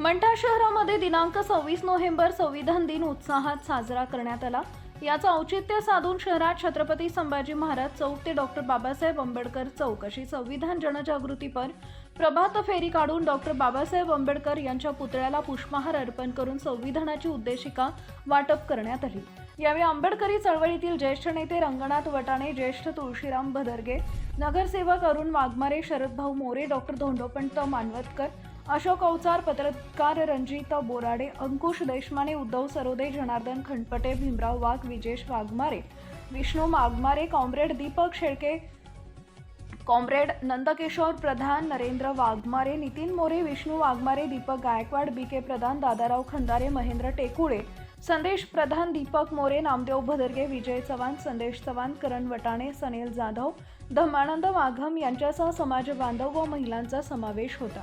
मंठा शहरामध्ये दिनांक सव्वीस नोव्हेंबर संविधान दिन उत्साहात साजरा करण्यात आला. याचं औचित्य साधून शहरात छत्रपती संभाजी महाराज चौक ते डॉक्टर बाबासाहेब आंबेडकर चौक अशी संविधान जनजागृतीपर प्रभात फेरी काढून डॉक्टर बाबासाहेब आंबेडकर यांच्या पुतळ्याला पुष्पहार अर्पण करून संविधानाची उद्देशिका वाटप करण्यात आली. यावेळी आंबेडकरी चळवळीतील ज्येष्ठ नेते रंगनाथ वटाणे ज्येष्ठ तुळशीराम भदरगे नगरसेवक अरुण वाघमारे शरदभाऊ मोरे डॉक्टर धोंडोपंत मानवतकर अशोक अवचार पत्रकार Ranjit Borade Ankush Deshmane Uddhav Sarode Janardan Khandpate Bhimrao Wagh Vijesh Waghmare Vishnu Waghmare comrade Deepak Shelke comrade Nandkishor Pradhan Narendra Waghmare Nitin More Vishnu Waghmare Deepak Gaikwad B K Pradhan Dadarao Khandare Mahendra Tekule Sandesh Pradhan Deepak More Namdev भदरगे Vijay Chavan संदेश चव्हाण करण वटाणे सनील जाधव धमानंद वाघम यांच्यासह समाज बांधव व महिलांचा समावेश होता.